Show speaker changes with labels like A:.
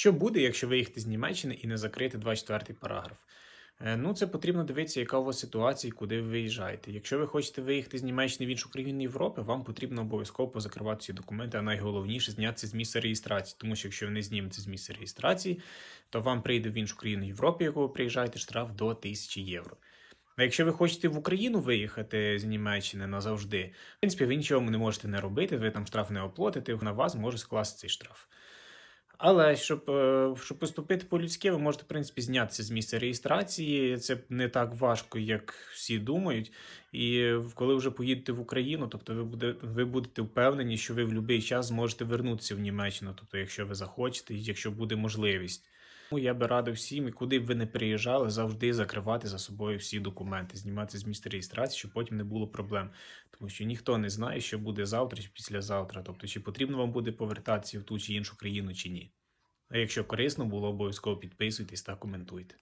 A: Що буде, якщо виїхати з Німеччини і не закрити 24 параграф? Е, Ну, це потрібно дивитися, яка у вас ситуація і куди ви виїжджаєте. Якщо ви хочете виїхати з Німеччини в іншу країну Європи, вам потрібно обов'язково позакривати ці документи, а найголовніше знятися з місця реєстрації. Тому що якщо ви не знімете з місця реєстрації, то вам прийде в іншу країну Європи, яку ви приїжджаєте, штраф до 1000 євро. А якщо ви хочете в Україну виїхати з Німеччини назавжди, в принципі, ви нічого не можете не робити, ви там штраф не оплатите, на вас може скласти цей штраф. Але щоб, е, щоб поступити по-людськи, ви можете, в принципі, знятися з місця реєстрації. Це не так важко, як всі думають. І коли вже поїдете в Україну, тобто ви, буде, ви будете впевнені, що ви в будь-який час зможете вернутися в Німеччину, тобто, якщо ви захочете, якщо буде можливість. Тому я би радив всім, і куди б ви не приїжджали, завжди закривати за собою всі документи, знімати з місця реєстрації, щоб потім не було проблем. Тому що ніхто не знає, що буде завтра чи післязавтра. Тобто, чи потрібно вам буде повертатися в ту чи іншу країну, чи ні. А якщо корисно було, обов'язково підписуйтесь та коментуйте.